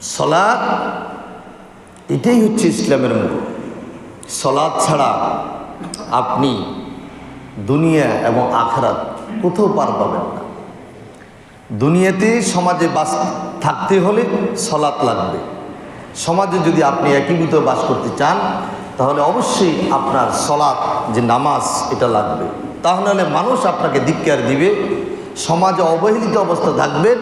সলাদ এটাই হচ্ছে ইসলামের মূল। সলাদ ছাড়া আপনি দুনিয়া এবং আখরাত কোথাও পার পাবেন না। দুনিয়াতে সমাজে বাস থাকতে হলে সলাৎ লাগবে। সমাজে যদি আপনি একীভূত বাস করতে চান, তাহলে অবশ্যই আপনার সলাৎ যে নামাজ, এটা লাগবে। তাহলে মানুষ আপনাকে ধিক্কার দিবে সমাজে অবহেলিত অবস্থা থাকবেন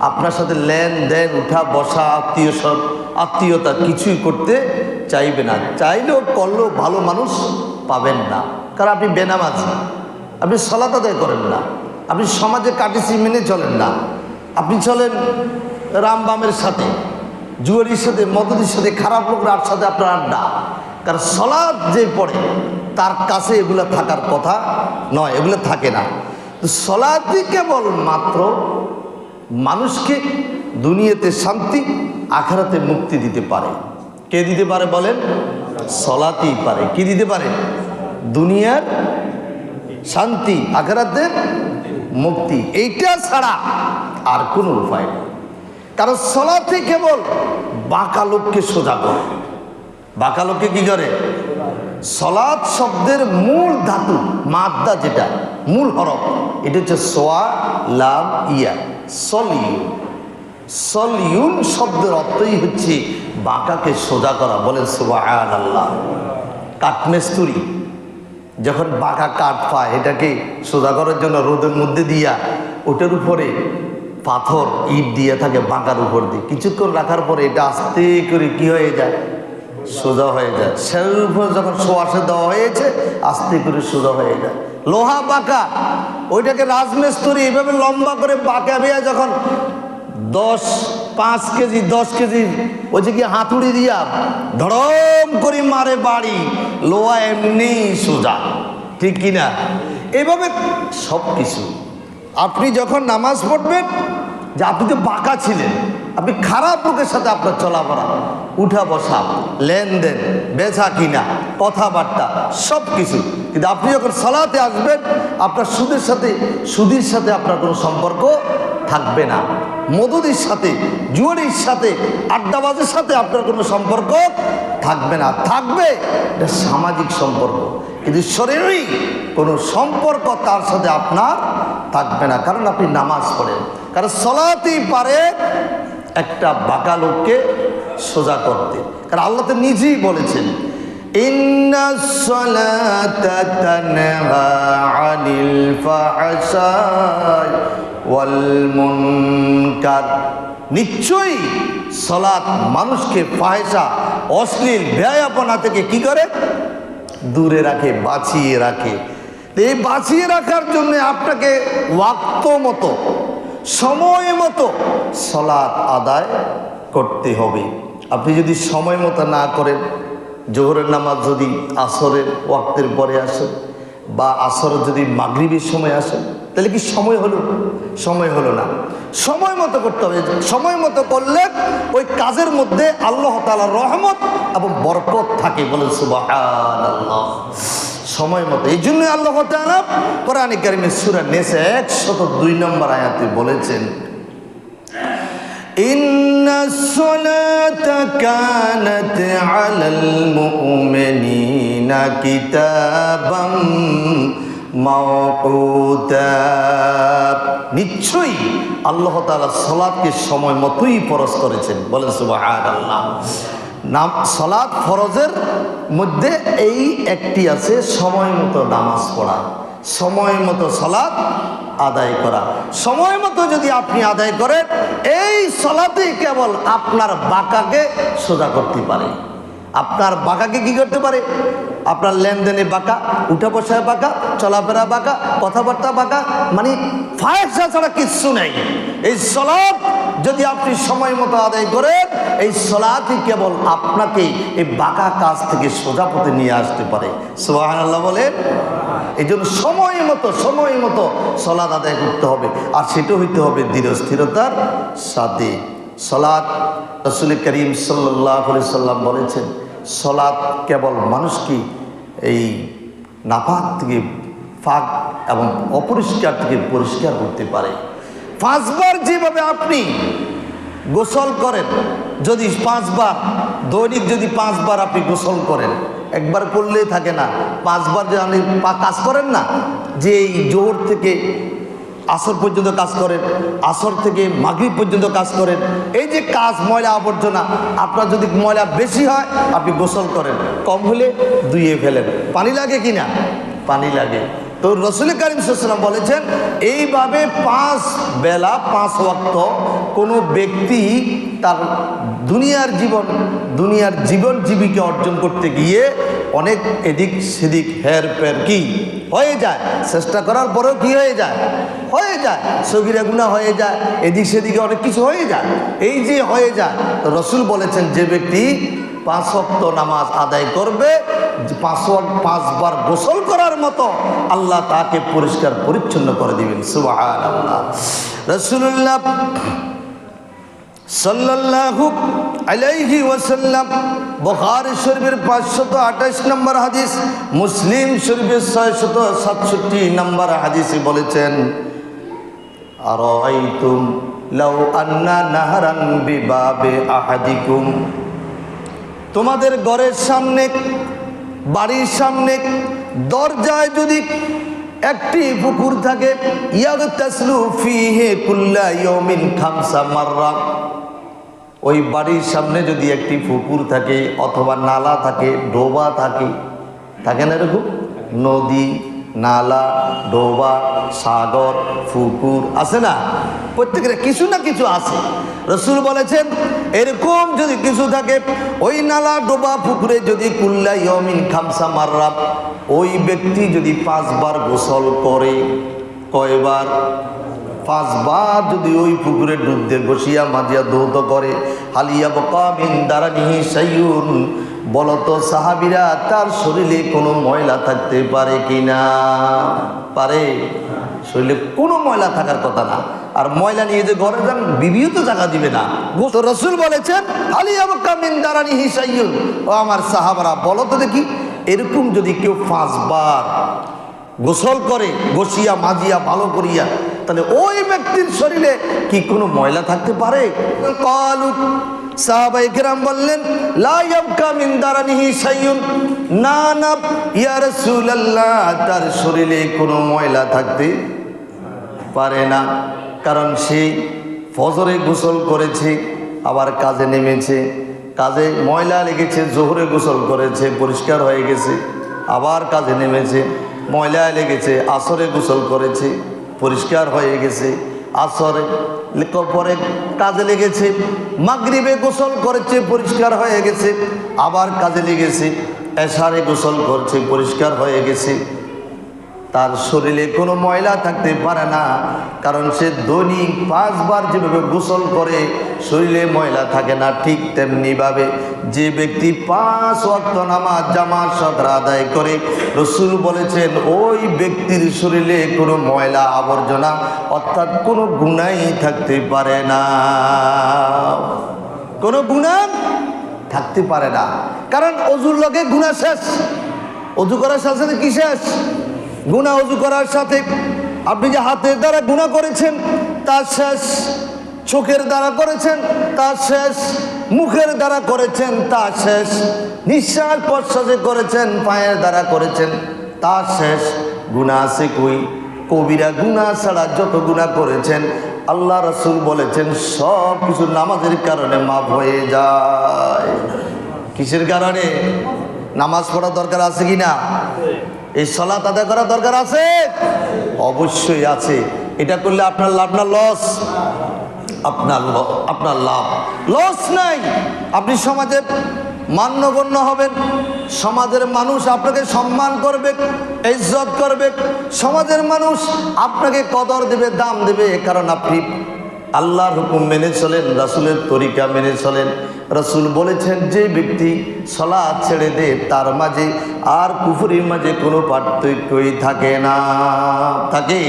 আপনার সাথে লেনদেন, উঠা বসা, আত্মীয় সব, আত্মীয়তা কিছুই করতে চাইবে না। চাইলেও করলেও ভালো মানুষ পাবেন না। কারণ আপনি বেনাম বেনামাজি, আপনি সলাত আদায় করেন না। আপনি সমাজে কাটিসি মেনে চলেন না। আপনি চলেন রামবামের সাথে জুয়ারির সাথে মদতির সাথে, খারাপ লোকরার সাথে আপনার আড্ডা। কারণ সলাদ যে পড়ে, তার কাছে এগুলো থাকার কথা নয়, এগুলো থাকে না। তো সলাদই কেবল মাত্র মানুষকে দুনিয়াতে শান্তি, আখেরাতে মুক্তি দিতে পারে। কে দিতে পারে বলেন? সলাতেই পারে। কি দিতে পারে? দুনিয়ার শান্তি, আখেরাতে মুক্তি। এইটা ছাড়া আর কোনো উপায় নেই। কারণ সলাতে কেবল বাঁকা লোককে সোজা করে। বাঁকা লোককে কি করে? সলাদ শব্দের মূল ধাতু, মাদ্দা যেটা, মূল হরফ, এটা হচ্ছে সোয়া, লাম, ইয়া। সলিউন সলিউন শব্দের অর্থই হচ্ছে বাঁকাকে সোজা করা, বলেন সোয়া আল্লাহ কাঠমেস্তুরি। যখন বাঁকা কাঠ পায়, এটাকে সোজা করার জন্য রোদের মধ্যে দিয়া, ওটার উপরে পাথর, ইট দিয়ে থাকে বাঁকার উপর দিয়ে। কিছুক্ষণ রাখার পরে এটা আস্তে করে কি হয়ে যায়? সোজা হয়ে যায়। সের উপর যখন সোয়াশে দেওয়া হয়েছে, আস্তে করে সোজা হয়ে যায়। লোহা পাকা, ওইটাকে রাজমিস্ত্রি এইভাবে লম্বা করে পাকা বেয়া যখন দশ, পাঁচ কেজি, দশ কেজি, ওই যে কি হাতুড়ি দিয়া ধরম করে মারে বাড়ি, লোহা এমনি সোজা। ঠিক কিনা? এভাবে সব কিছু আপনি যখন নামাজ পড়বেন যে আপনি তো বাঁকা ছিলেন, আপনি খারাপ লোকের সাথে আপনার চলাফেরা, উঠা বসা, লেনদেন, বেচা কিনা, কথাবার্তা সব কিছু কিন্তু আপনি যখন সালাতে আসবেন, আপনার সুদের সাথে সুদের সাথে আপনার কোনো সম্পর্ক থাকবে না। মদুদির সাথে, জুয়ারির সাথে, আড্ডাবাজের সাথে আপনার কোনো সম্পর্ক থাকবে না। থাকবে, এটা সামাজিক সম্পর্ক। কিন্তু শরীরই কোনো সম্পর্ক তার সাথে আপনার থাকবে না। কারণ আপনি নামাজ পড়েন। কারণ সলাতেই পারে একটা বাঁকা লোককে সোজা করতে। কারণ আল্লাহ তো নিজেই বলেছেন নিশ্চয়ই সলাৎ মানুষকে ফাহেসা অশ্লীল ব্যয়াপনা থেকে কি করে? দূরে রাখে, বাঁচিয়ে রাখে। এই বাঁচিয়ে রাখার জন্য আপনাকে ওয়াক্ত মতো সময় মতো সলাৎ আদায় করতে হবে। আপনি যদি সময় মতো না করেন, জোহরের নামাজ যদি আসরের ওয়াক্তের পরে আসে বা আসরের যদি মাগরিবের সময় আসে, তাহলে কি সময় হলো? সময় হলো না। সময় মতো করতে হবে। সময় মতো করলে ওই কাজের মধ্যে আল্লাহ তালার রহমত এবং বরকত থাকে বলেন সুবাহ সময় মতো এই জন্য আল্লাহ তালা কোরআন কারিমের সুরা নেশে একশত দুই নম্বর আয়াতে বলেছেন إن الصلاة كانت على المؤمنين كتابا موقوتا নিশ্চয়ই আল্লাহ তাআলা সলাদকে সময় মতোই ফরজ করেছেন বলেন সুবহানাল্লাহ নাম সলাদ ফরজের মধ্যে এই একটি আছে সময় মতো নামাজ পড়া, সময় মতো সলাদ আদায় করা। সময় মতো যদি আপনি আদায় করেন, এই সলাতেই কেবল আপনার বাঁকাকে সোজা করতে পারে। আপনার বাঁকাকে কি করতে পারে? আপনার লেনদেনে বাঁকা, উঠা বসায় বাঁকা, চলাফেরা বাঁকা, কথাবার্তা বাঁকা মানে ফায়সা ছাড়া কিচ্ছু নেই। এই সলাপ যদি আপনি সময় মতো আদায় করেন, এই সলাতই কেবল আপনাকে এই বাঁকা কাজ থেকে সোজা পথে নিয়ে আসতে পারে। সোহান আল্লাহ বলেন। এই জন্য সময় মতো সময় মতো সলাদ আদায় করতে হবে। আর সেটা হইতে হবে দৃঢ়স্থিরতার সাথে। সলাদ রসুল করিম সাল্লাহ সাল্লাম বলেছেন সলাদ কেবল মানুষকে এই নাপাক থেকে ফাঁক এবং অপরিষ্কার থেকে পরিষ্কার করতে পারে। পাঁচবার যেভাবে আপনি গোসল করেন, যদি পাঁচবার, দৈনিক যদি পাঁচবার আপনি গোসল করেন, একবার করলেই থাকে না, পাঁচবার যে আপনি কাজ করেন না, যে এই জোহর থেকে আসর পর্যন্ত কাজ করেন, আসর থেকে মাগরিব পর্যন্ত কাজ করেন, এই যে কাজ ময়লা আবর্জনা, আপনার যদি ময়লা বেশি হয়, আপনি গোসল করেন, কম হলে ধুয়ে ফেলেন। পানি লাগে কি না? পানি লাগে। তো রসুল করিম সাল্লাম বলেছেন, এইভাবে পাঁচ বেলা, পাঁচ ওয়াক্ত কোনো ব্যক্তি তার দুনিয়ার জীবন দুনিয়ার জীবন জীবিকা অর্জন করতে গিয়ে অনেক এদিক সেদিক হের পের কি? হয়ে যায়। চেষ্টা করার পরেও কি হয়ে যায়? হয়ে যায়। সগিরা গুণা হয়ে যায়। এদিক সেদিকে অনেক কিছু হয়ে যায়। এই যে হয়ে যায় রসুল বলেছেন, যে ব্যক্তি পাঁচ ওয়াক্ত নামাজ আদায় করবে পাঁচ পাঁচবার গোসল করার মতো আল্লাহ তাকে পরিষ্কার পরিচ্ছন্ন করে দিবেন। সুবাহ রসুল্লাহ সাল্লাল্লাহু নম্বর হাদিস, মুসলিম নম্বর হাদিসে বলেছেন লাউ আন্না তোমাদের ঘরের সামনে, বাড়ির সামনে, দরজায় যদি একটি পুকুর থাকে ওই বাড়ির সামনে যদি একটি পুকুর থাকে, অথবা নালা থাকে, ডোবা থাকে থাকে না এরকম? নদী নালা, ডোবা, সাগর পুকুর আছে না? প্রত্যেকের কিছু না কিছু আছে। রসুল বলেছেন, এরকম যদি কিছু থাকে, ওই নালা, ডোবা পুকুরে যদি কুল্লা ইয়মিন খামসা মাররাব ওই ব্যক্তি যদি পাঁচবার গোসল করে, কয়বার? পাঁচবার যদি ওই পুকুরে ডুব দিয়ে বসিয়া মাজিয়া দৌত করে, হালিয়া বকামিন দারানিহি সাইয়ুন বলতো সাহাবিরা, তার শরীরে কোনো ময়লা থাকতে পারে কি না পারে। শরীরে কোনো ময়লা থাকার কথা না। আর ময়লা নিয়ে যে ঘরে যান, বিবিও তো জায়গা দিবে না। তো রসুল বলেছেন আলিয়া বকামিন দারানিহি সাইয়ুন ও আমার সাহাবারা, বলো তো দেখি, এরকম যদি কেউ পাঁচবার গোসল করে গসিয়া মাজিয়া, ভালো করিয়া, তাহলে ওই ব্যক্তির শরীরে কি কোনো ময়লা থাকতে পারে? সাহাবাই কেরাম বললেন না না, ইয়া রাসূলুল্লাহ, তার শরীরে কোনো ময়লা থাকতে পারে না, কারণ সে ফজরে গোসল করেছে, আবার কাজে নেমেছে। কাজে ময়লা লেগেছে, জোহরে গোসল করেছে, পরিষ্কার হয়ে গেছে, আবার কাজে নেমেছে। ময়লা লেগেছে, আসরে গোসল করেছে, পরিষ্কার হয়ে গেছে। আসরে পরে কাজে লেগেছে। মাগরিবে গোসল করেছে, পরিষ্কার হয়ে গেছে। আবার কাজে লেগেছে। এসারে গোসল করছে, পরিষ্কার হয়ে গেছে। তার শরীরে কোনো ময়লা থাকতে পারে না, কারণ সে দৈনিক পাঁচবার যেভাবে গোসল করে, শরীরে ময়লা থাকে না ঠিক তেমনিভাবে। যে ব্যক্তি পাঁচ ওয়াক্ত নামাজ জামাত সদর আদায় করে, রসুল বলেছেন, ওই ব্যক্তির শরীরে কোনো ময়লা আবর্জনা অর্থাৎ কোনো গুণাই থাকতে পারে না। কোনো গুণা থাকতে পারে না। কারণ অজুর লগে গুণা শেষ, অজু সাথে সাথে কি শেষ? গুণা অজু করার সাথে আপনি যে হাতের দ্বারা গুণা করেছেন, তার শেষ চোখের দ্বারা করেছেন, তার শেষ মুখের দ্বারা করেছেন, তার শেষ নিঃশ্বাস প্রশ্বাসে করেছেন, পায়ের দ্বারা করেছেন, তার শেষ গুণা আছে কই? কবিরা গুণা ছাড়া যত গুণা করেছেন, আল্লাহ রসুল বলেছেন, সব কিছু নামাজের কারণে মাপ হয়ে যায়। কিসের কারণে? নামাজ পড়া দরকার আছে কি না এই সলাত আদায় করা দরকার আছে? অবশ্যই আছে। এটা করলে আপনার লাভ না লস? আপনার আপনার লাভ। লস নাই। আপনি সমাজে মান্যগণ্য হবেন। সমাজের মানুষ আপনাকে সম্মান করবে, ইজ্জত করবে। সমাজের মানুষ আপনাকে কদর দেবে, দাম দেবে কারণ আপনি আল্লাহর হুকুম মেনে চলেন, রাসুলের তরিকা মেনে চলেন। রাসুল বলেছেন, যে ব্যক্তি সলা ছেড়ে দে তার মাঝে আর কুফুরির মাঝে কোনো পার্থক্যই থাকে না। থাকে?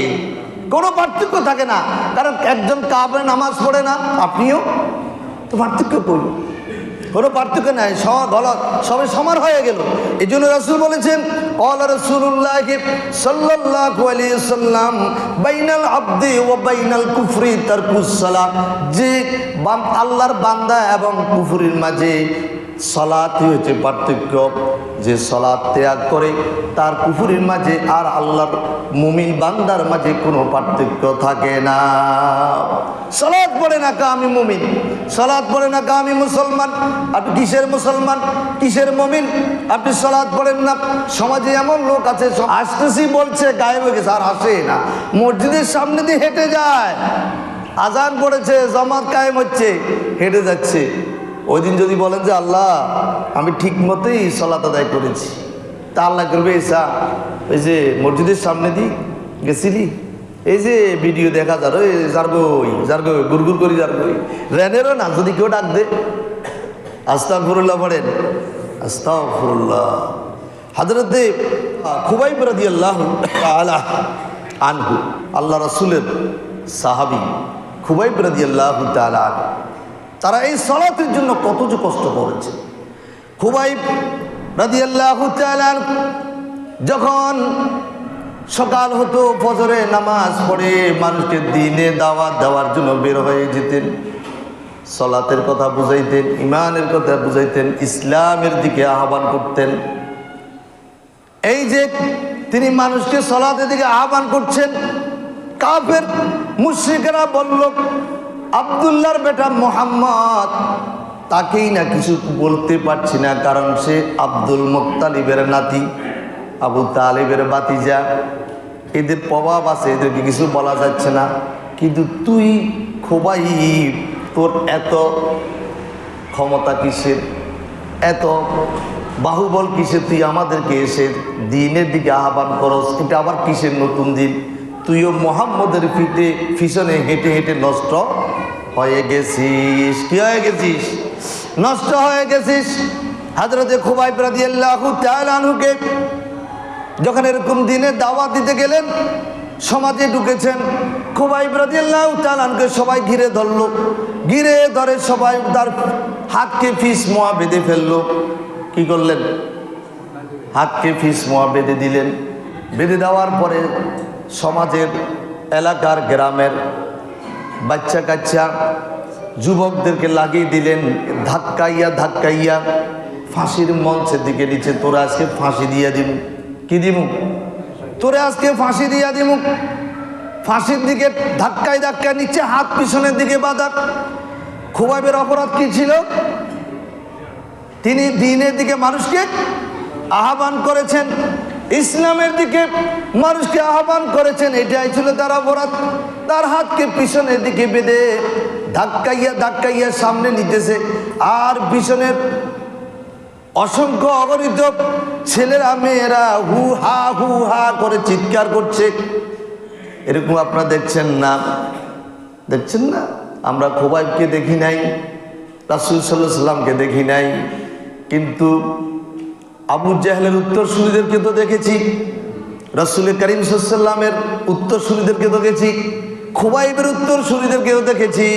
কোনো পার্থক্য থাকে না। কারণ একজন কাবে নামাজ পড়ে না, আপনিও? তো পার্থক্য করি কোনো পার্থক্য নাই সব গলত, সবাই সমান হয়ে গেল। এই জন্য রসুল বলেছেন অল রসুল্লাহ আলাইহি সাল্লাম, বাইনাল আব্দি ও বাইনাল কুফরি তার যে আল্লাহর বান্দা এবং কুফুরির মাঝে সলাতই হচ্ছে পার্থক্য। যে সলাৎ ত্যাগ করে, তার কুফুরির মাঝে আর আল্লাহর মুমিন বান্দার মাঝে কোনো পার্থক্য থাকে না। সলাৎ পড়ে না কা আমি মুমিন সলাৎ পড়ে না কা আমি মুসলমান। আপনি কিসের মুসলমান? কিসের মুমিন? আপনি সলাৎ পড়েন না। সমাজে এমন লোক আছে আসতেছি বলছে, গায়েব হয়ে গেছে, আর আসে না। মসজিদের সামনে দিয়ে হেঁটে যায়। আজান পড়েছে, জমাত কায়েম হচ্ছে, হেঁটে যাচ্ছে। ওই দিন যদি বলেন যে, আল্লাহ, আমি ঠিক মতোই সলাত আদায় করেছি। তা আল্লাহ করবে এসা ওই যে মসজিদের সামনে দি, গেছিলি? এই যে ভিডিও দেখা যার, ওই যার গই যার গই গুরগুর করি যার গই রেনেরও না, যদি কেউ ডাক দে। আস্তা ফুরুল্লাহ পড়েন আস্তা ফুরুল্লাহ হাজরতে খুবাই রাদি আল্লাহ আলাহ আনহু, আল্লাহ রসুলের সাহাবি খুবাই রাদি আল্লাহ তালা আনহু। তারা এই সলাতের জন্য কত যে কষ্ট করেছে। খুবাই রাদিয়াল্লাহু তাআলা যখন সকাল হতো, ফজরে নামাজ পড়ে মানুষকে দিনে দাওয়াত দেওয়ার জন্য বের হয়ে যেতেন, সলাতের কথা বুঝাইতেন ইমানের কথা বুঝাইতেন, ইসলামের দিকে আহ্বান করতেন। এই যে তিনি মানুষকে সলাতের দিকে আহ্বান করছেন, কাফের, মুশ্রিকেরা বলল আবদুল্লাহর বেটা মোহাম্মদ, তাকেই না কিছু বলতে পারছি না, কারণ সে আব্দুল মুক্তালিবের নাতি, আবু তালিবের বাতিজা এদের প্রভাব আছে, এদেরকে কিছু বলা যাচ্ছে না। কিন্তু তুই খোবাই তোর এত ক্ষমতা কিসের? এত বাহুবল কিসের? তুই আমাদেরকে এসে দিনের দিকে আহ্বান করস, এটা আবার কিসের নতুন দিন? তুইও মোহাম্মদের ফিটে পিছনে হেঁটে হেঁটে নষ্ট হয়ে গেছিস, কি হয়ে গেছিস? নষ্ট হয়ে গেছিস? হাজরতে খুবাই প্রাদি আল্লাহ আনহুকে যখন এরকম দিনে দাওয়াত দিতে গেলেন, সমাজে ঢুকেছেন খুবাই তালানকে সবাই ঘিরে ধরলো। ঘিরে ধরে সবাই তার হাতকে ফিস মোয়া বেঁধে ফেলল। কি করলেন? হাতকে ফিস মোয়া বেঁধে দিলেন। বেঁধে দেওয়ার পরে সমাজের, এলাকার, গ্রামের বাচ্চা কাচ্চা যুবকদেরকে লাগিয়ে দিলেন, ধাক্কাইয়া ধাক্কাইয়া, ফাঁসির মঞ্চের দিকে নিচে, তোরা আজকে ফাঁসি দিয়ে দিব কি দিব তোরে আজকে ফাঁসি দিয়া দিব ফাঁসির দিকে ধাক্কায় ধাক্কায় নিচে, হাত পিছনের দিকে বাঁধা। খুবাইবের অপরাধ কি ছিল? তিনি দিনের দিকে মানুষকে আহ্বান করেছেন ইসলামের দিকে মানুষকে আহ্বান করেছেন, এটাই ছিল তার অপরাধ। তার হাতকে পিছনের দিকে বেঁধে ধাক্কাইয়া ধাক্কাইয়া সামনে নিতেছে। আর পিছনের অসংখ্য অগণিত ছেলেরা, মেয়েরা হু হা হু হা করে চিৎকার করছে। এরকম আপনারা দেখছেন না। দেখছেন না? আমরা খোবাইবকে দেখি নাই, রাসুল সাল্লাহ সাল্লামকে দেখি নাই। কিন্তু আবু জাহেলের উত্তরসূরিদেরকে তো দেখেছি রসুল করিম সাল্লামের উত্তরসূরিদেরকে দেখেছি, খুবাইবের উত্তর উত্তরসূরিদেরকেও দেখেছি।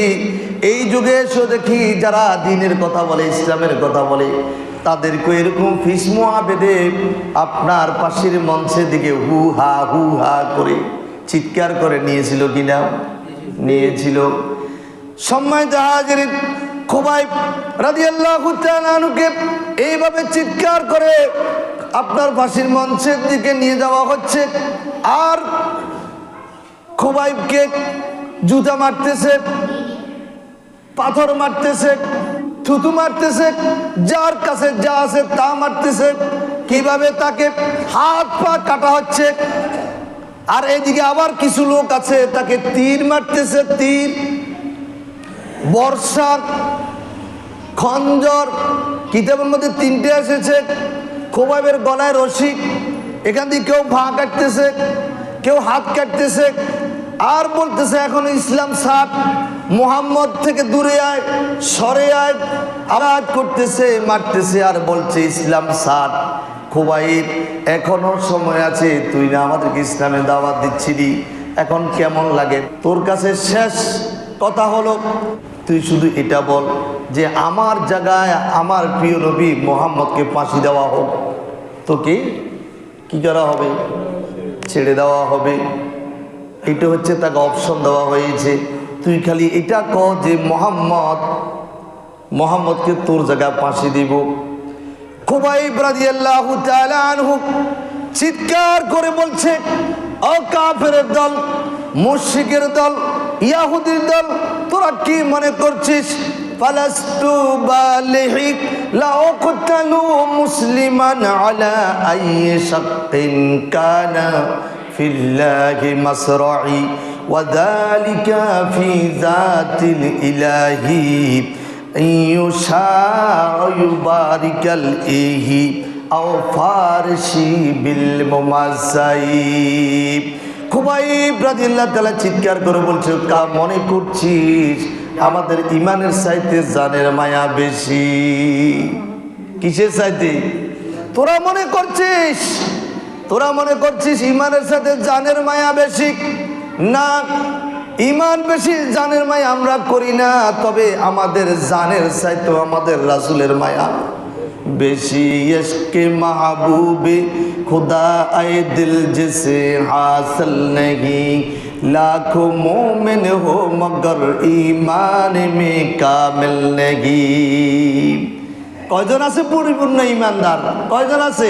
এই যুগে এসেও দেখি যারা দিনের কথা বলে, ইসলামের কথা বলে, তাদেরকে এরকম ফিসমোয়া বেঁধে আপনার পাশের মঞ্চের দিকে হু হা হু হা করে চিৎকার করে নিয়েছিল কিনা? নিয়েছিল। সম্মানিত জাহাজের খুবাই রাদিয়াল্লাহু তাআলাকে এইভাবে চিৎকার করে আপনার ফাঁসির মঞ্চের দিকে নিয়ে যাওয়া হচ্ছে। আর খুবাইবকে জুতা মারতেছে, পাথর মারতেছে, থুতু মারতেছে, যার কাছে যা আছে তা মারতেছে। কীভাবে তাকে হাত পা কাটা হচ্ছে। আর এদিকে আবার কিছু লোক আছে, তাকে তীর মারতেছে, তীর বর্ষা খঞ্জর কিতাবের মধ্যে তিনটে এসেছে খোবাইবের গলায় রশি, এখান দিয়ে কেউ ভা কাটতেছে, কেউ হাত কাটতেছে, আর বলতেছে এখন ইসলাম সাপ মোহাম্মদ থেকে দূরে আয়, সরে আয়, আঘাত করতেছে, মারতেছে, আর বলছে ইসলাম সাপ খোবাইব, এখনও সময় আছে, তুই না আমাদেরকে ইসলামের দাওয়াত দিচ্ছিলি, এখন কেমন লাগে? তোর কাছে শেষ কথা হলো তুই শুধু এটা বল যে আমার জায়গায় আমার প্রিয় নবী মোহাম্মদকে ফাঁসি দেওয়া হোক, তোকে কি করা হবে? ছেড়ে দেওয়া হবে। এটা হচ্ছে তাকে অপশন দেওয়া হয়েছে। তুই খালি এটা ক যে মোহাম্মদ, মোহাম্মদকে তোর জায়গায় ফাঁসি দিব। খুবাইব চিৎকার করে বলছে, ও দল, মুশরিকের দল, ইয়াহুদির দল তোরা কি মনে করছিস ফালাস্তু বালিহিক লা উকতালু মুসলিমান আলা আইয়ি শাক্কিন কানা ফিল্লাহি মাসরাই وذلك في ذات الإله إن يشاء يبارك الإيه أو فارشي بالممسيب খুবাই ব্রাজিল্লা তালা চিৎকার করে বলছে, কা, মনে করছিস আমাদের ইমানের সাইতে জানের মায়া বেশি? কিসের সাইতে তোরা মনে করছিস, তোরা মনে করছিস ইমানের সাথে জানের মায়া বেশি? না ইমান বেশি, জানের মায়া আমরা করি না, তবে আমাদের জানের চাইতো আমাদের রাসুলের মায়া। बेशी के महबूब, खुदा आए दिल जिसे हासिल नहीं। लाखों मोमिन हो मगर ईमान में कामिल नहीं। কয়জন আছে পরিপূর্ণ ইমানদার? কয়জন আছে?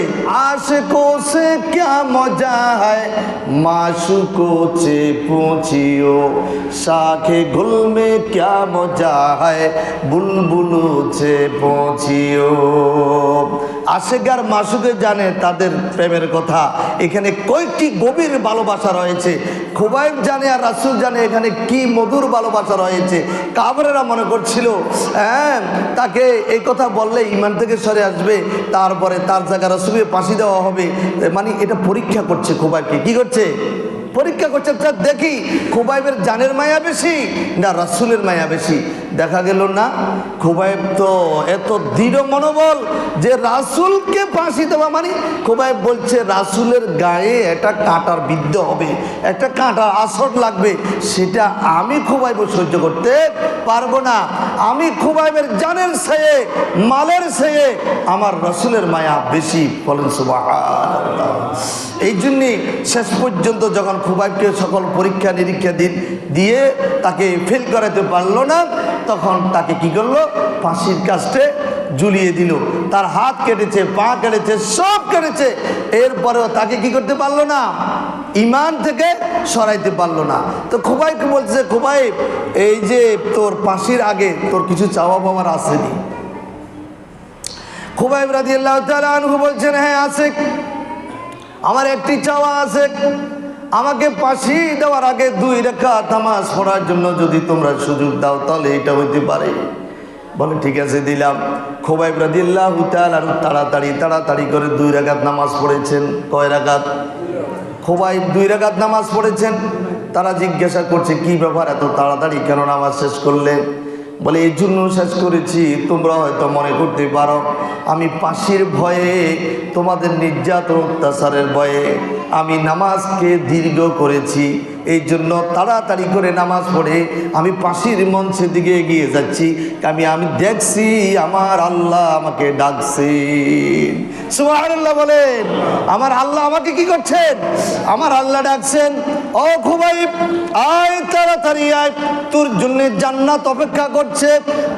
আসে কোসে কেয়া মজা হয় মাসু কোচে পৌঁছিও। শাখে গুলমে কেয়া মজা হয় বুলবুলোছে পৌঁছিও। আশেগার মাসুকে জানে তাদের প্রেমের কথা। এখানে কয়েকটি গভীর ভালোবাসা রয়েছে। খুবাইব জানে আর রাসুল জানে এখানে কি মধুর ভালোবাসা রয়েছে। কাবরেরা মনে করছিল হ্যাঁ তাকে এই কথা বললে ইমান থেকে সরে আসবে, তারপরে তার জায়গা রাসুলকে ফাঁসি দেওয়া হবে। মানে এটা পরীক্ষা করছে খুবাইবকে। কি করছে? পরীক্ষা করছে তা দেখি, খুবাইবের জানের মায়া বেশি না রাসুলের মায়া বেশি? দেখা গেল না। খুবাইব তো এত দৃঢ় মনোবল যে রাসুলকে ফাঁসি দেওয়া মানে খুবাইব বলছে, রাসুলের গায়ে একটা কাঁটার বিদ্ধ হবে, একটা কাঁটার আসর লাগবে, সেটা আমি খুবাইব সহ্য করতে পারব না। আমি খুবাইবের জানের সেয়ে মালের সেয়ে আমার রসুলের মায়া বেশি। বলেন সুবাহ এই জন্যে শেষ পর্যন্ত যখন খুবাইবকে সকল পরীক্ষা নিরীক্ষা দিন দিয়ে তাকে ফেল করাতে পারল না তখন তাকে কি করল? ফাঁসির কাস্টে ঝুলিয়ে দিল। তার হাত কেটেছে, পা কেটেছে, সব কেটেছে। এরপরেও তাকে কি করতে পারল না? ইমান থেকে সরাইতে পারল না। তো খুবাইকে বলছে? খুবাইব, এই যে তোর ফাঁসির আগে তোর কিছু চাওয়া পাওয়ার আসেনি খুবাইব রাজি আল্লাহ বলছেন হ্যাঁ আছে। আমার একটি চাওয়া আছে। আমাকে ফাঁসি দেওয়ার আগে দুই রেখা তামাজ পড়ার জন্য যদি তোমরা সুযোগ দাও, তাহলে এটা হইতে পারে। বলে, ঠিক আছে, দিলাম। খোবাইব রাদিল্লাহ আর তাড়াতাড়ি তাড়াতাড়ি করে দুই রাগাত নামাজ পড়েছেন। কয় রাগাত খোবাইব দুই রাগাত নামাজ পড়েছেন। তারা জিজ্ঞাসা করছে, কি ব্যাপার এত তাড়াতাড়ি কেন নামাজ শেষ করলে বলে এই জন্য শেষ করেছি। তোমরা হয়তো মনে করতে পারো, আমি পাশির ভয়ে, তোমাদের নির্যাতন, অত্যাচারের ভয়ে, আমি নামাজকে দীর্ঘ করেছি। এই জন্য তাড়াতাড়ি করে নামাজ পড়ে আমি পাশির মঞ্চের দিকে এগিয়ে যাচ্ছি। আমি আমি দেখছি আমার আল্লাহ আমাকে ডাকছেন সুবহানাল্লাহ বলেন, আমার আল্লাহ আমাকে কি করছেন? আমার আল্লাহ ডাকছেন, ও খুবাই আয় তাড়াতাড়ি আয়, তোর জন্য জান্নাত অপেক্ষা করছে।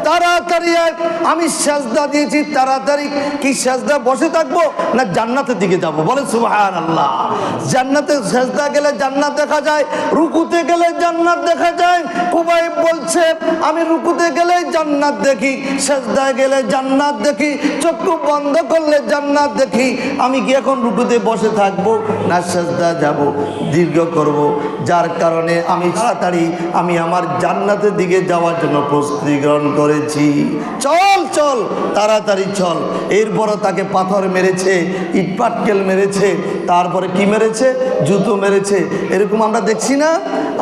তাড়াতাড়ি আয়, আমি সাজদা দিয়েছি, তাড়াতাড়ি কি সাজদা বসে থাকব না জান্নাতের দিকে যাব? বলে সুবহান আল্লাহ জান্নাতে সাজদা গেলে জান্নাত দেখা যায় রুকুতে গেলে জান্নাত দেখা যায়। কুবাই বলছে, আমি রুকুতে গেলে জান্নাত দেখি, সাজদায় গেলে জান্নাত দেখি, চক্ষু বন্ধ করলে জান্নাত দেখি। আমি কি এখন রুকুতে বসে থাকব না সাজদা যাব? দীর্ঘ করব, যার কারণে আমি তাড়াতাড়ি, আমি আমার জান্নাতের দিকে যাওয়ার জন্য প্রস্তুতি গ্রহণ করেছি। চল চল, তাড়াতাড়ি চল। এরপরও তাকে পাথর মেরেছে ইট পাটকেল মেরেছে, তারপরে কি মেরেছে? জুতো মেরেছে। এরকম আমরা দেখছি পাচ্ছি না,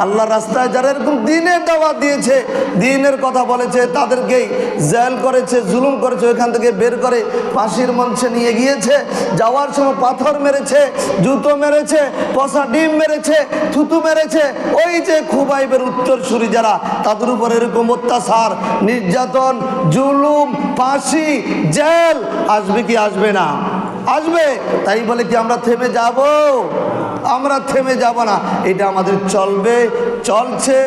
আল্লাহ রাস্তায় যারা এরকম দিনের দাওয়াত দিয়েছে, দিনের কথা বলেছে, তাদেরকেই জেল করেছে, জুলুম করেছে, ওইখান থেকে বের করে ফাঁসির মঞ্চে নিয়ে গিয়েছে, যাওয়ার সময় পাথর মেরেছে, জুতো মেরেছে পশা ডিম মেরেছে, থুতু মেরেছে, ওই যে খুবাইবের উত্তরসূরি যারা, তাদের উপর এরকম অত্যাচার, নির্যাতন, জুলুম, ফাঁসি, জেল, আসবে কি আসবে না? আসবে, তাই বলে কি আমরা থেমে যাব? আমরা থেমে যাব না। এটা আমাদের চলবে চলছে।